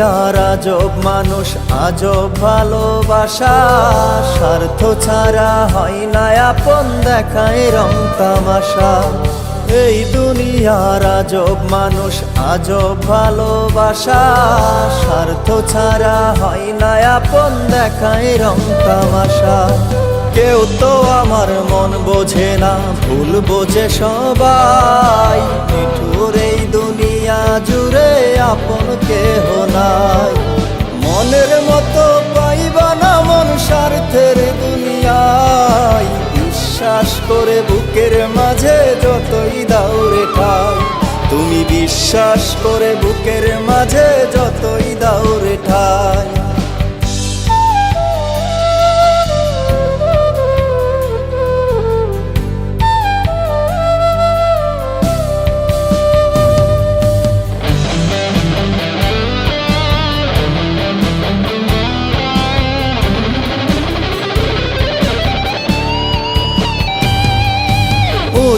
দুনিয়ার আজব মানুষ, আজব ভালোবাসা। স্বার্থ ছাড়া হয় না, আপন দেখায় রং তামাশা। এই দুনিয়ার আজব মানুষ, আজব ভালোবাসা। স্বার্থ ছাড়া হয় না, আপন দেখায় রং তামাশা। কেউ তো আমার মন বোঝে না, ভুল বোঝে সবাই। মিঠুর এই দুনিয়া জুড়ে আপন কেহ নাই। মনের মতো পাইবা না মন স্বার্থের দুনিয়ায়। বিশ্বাস করে বুকের মাঝে যতই দাউরে ঠাই। তুমি বিশ্বাস করে বুকের মাঝে যতই দাউরে ঠাই।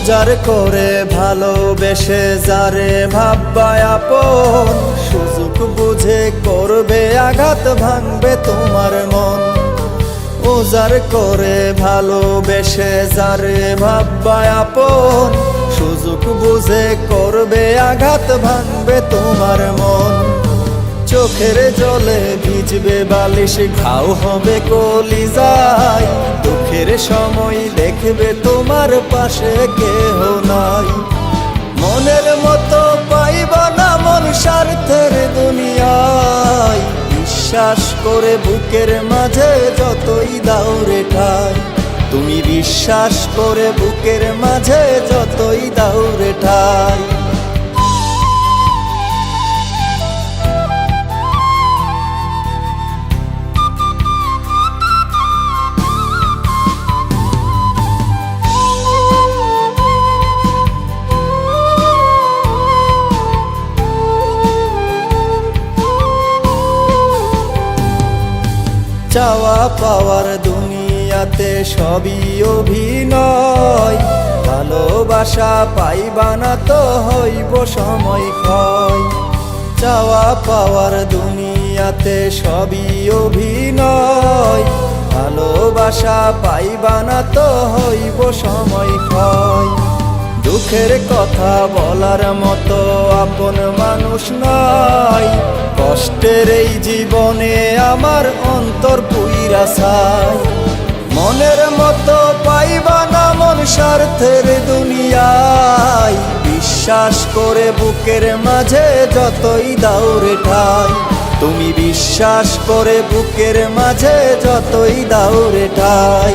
উজার করে ভালোবেসে যারে ভাববায় আপন, সুযোগ বুঝে করবে আঘাত ভাঙবে তোমার মন। উজার করে ভালোবেসে যারে ভাববায় আপন, সুযোগ বুঝে করবে আঘাত ভাঙবে তোমার মন। চোখের জলে ভিজবে বালিশ, ঘাও হবে কলি যায় দুঃখের সময় দেখবে তোমার পাশে কেহ নাই। মনের মতো পাইবা না মন স্বার্থের দুনিয়ায়। বিশ্বাস করে বুকের মাঝে যতই দাউরে ঠাই। তুমি বিশ্বাস করে বুকের মাঝে যতই দাউরে ঠাই। চাওয়া পাওয়ার দুনিয়াতে সবই অভিনয়। ভালোবাসা পাইবা না তো হইব সময় ক্ষয়। চাওয়া পাওয়ার দুনিয়াতে সবই অভিনয়। ভালোবাসা পাইবা না তো হইব সময় ক্ষয়। দুঃখের কথা বলার মতো আপন মানুষ নাই। কষ্টের এই জীবনে আমার অন্তর পুইরা মনের মতো পাইবা না মন স্বার্থের দুনিয়ায়। বিশ্বাস করে বুকের মাঝে যতই দাউরে ঠাই। তুমি বিশ্বাস করে বুকের মাঝে যতই দাউরে ঠাই।